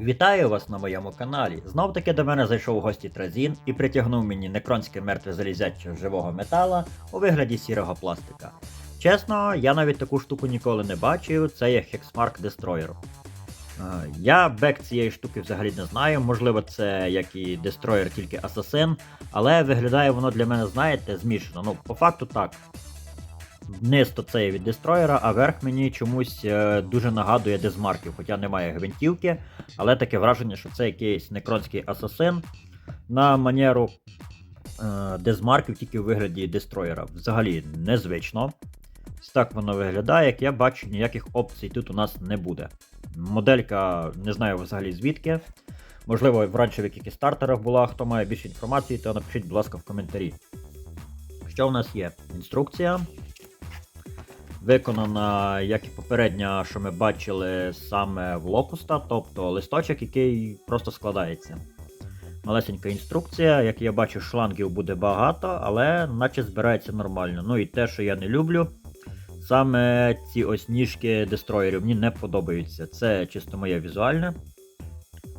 Вітаю вас на моєму каналі. Знов таки до мене зайшов у гості Тразін і притягнув мені некронське мертве залізяче живого метала у вигляді сірого пластика. Чесно, я навіть таку штуку ніколи не бачив, це є Hexmark. Е, Я бек цієї штуки взагалі не знаю, можливо, це як і Destroyer, тільки Assassin, але виглядає воно для мене, знаєте, змішано. Ну, по факту так. Вниз то це є від дестроєра, а верх мені чомусь е, дуже нагадує дезмарків, хоча немає гвинтівки, але таке враження, що це якийсь некронський асасин на манеру е, дезмарків тільки в вигляді дестроєра. Взагалі незвично. Так воно виглядає, як я бачу, ніяких опцій тут у нас не буде. Моделька не знаю взагалі звідки. Можливо, вранці в якихось стартерах була, хто має більше інформації, то напишіть, будь ласка, в коментарі. Що в нас є? Інструкція. Виконана, як і попередня, що ми бачили саме в локуста, тобто листочок, який просто складається. Малесенька інструкція, як я бачу, шлангів буде багато, але наче збирається нормально. Ну і те, що я не люблю, саме ці ось ніжки дестроєрів мені не подобаються. Це чисто моє візуальне.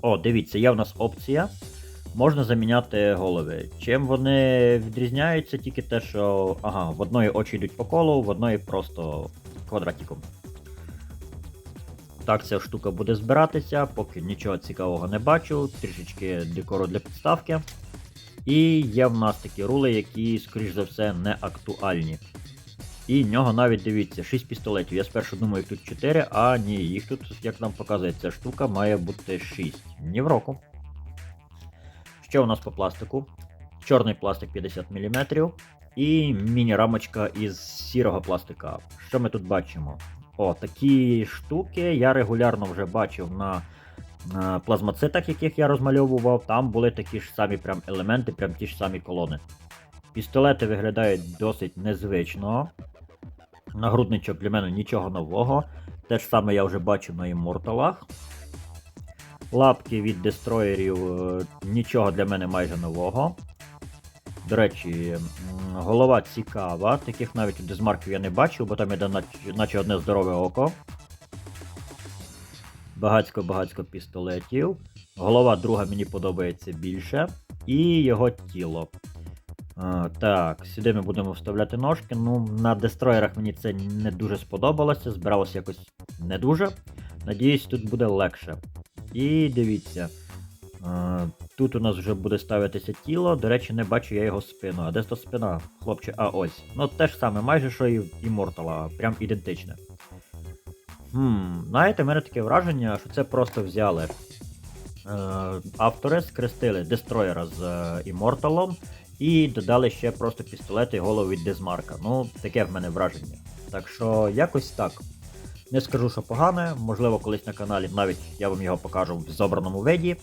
О, дивіться, є в нас опція. Можна заміняти голови. Чим вони відрізняються, тільки те, що ага, в одної очі йдуть по колу, в одної просто квадратиком. Так ця штука буде збиратися, поки нічого цікавого не бачу, трішечки декору для підставки. І є в нас такі рули, які, скоріш за все, не актуальні. І в нього навіть дивіться, 6 пістолетів. Я спершу думаю, тут 4, а ні, їх тут, як нам показує ця штука, має бути 6. Ні в року. Що у нас по пластику? Чорний пластик 50 мм і міні-рамочка із сірого пластика. Що ми тут бачимо? О, такі штуки я регулярно вже бачив на, плазмоцитах, яких я розмальовував. Там були такі ж самі прям елементи, прям ті ж самі колони. Пістолети виглядають досить незвично. Нагрудничок для мене нічого нового. Те ж саме я вже бачив на імморталах. Лапки від дестроєрів е, нічого для мене майже нового. До речі, голова цікава. Таких навіть у дезмарків я не бачив, бо там іде наче, одне здорове око. Багацько-багацько пістолетів. Голова друга мені подобається більше. І його тіло. А, так, сюди ми будемо вставляти ножки. Ну, на дестроєрах мені це не дуже сподобалося, збиралося якось не дуже. Надіюсь, тут буде легше. І дивіться. Тут у нас вже буде ставитися тіло. До речі, не бачу я його спину. А де то спина, хлопче, а ось. Ну, те ж саме, майже що і в Immortal, прям ідентичне. Хм, знаєте, в мене таке враження, що це просто взяли. Е, автори скрестили дестроєра з е, Імморталом і додали ще просто пістолети і голову від Дезмарка. Ну, таке в мене враження. Так що якось так. Не скажу, що погане, можливо, колись на каналі навіть я вам його покажу в зобраному виді.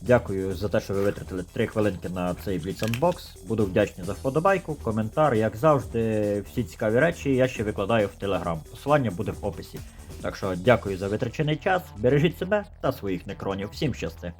Дякую за те, що ви витратили 3 хвилинки на цей Unbox. Буду вдячний за вподобайку, коментар, як завжди, всі цікаві речі я ще викладаю в Telegram. Посилання буде в описі. Так що дякую за витрачений час, бережіть себе та своїх некронів. Всім щасти!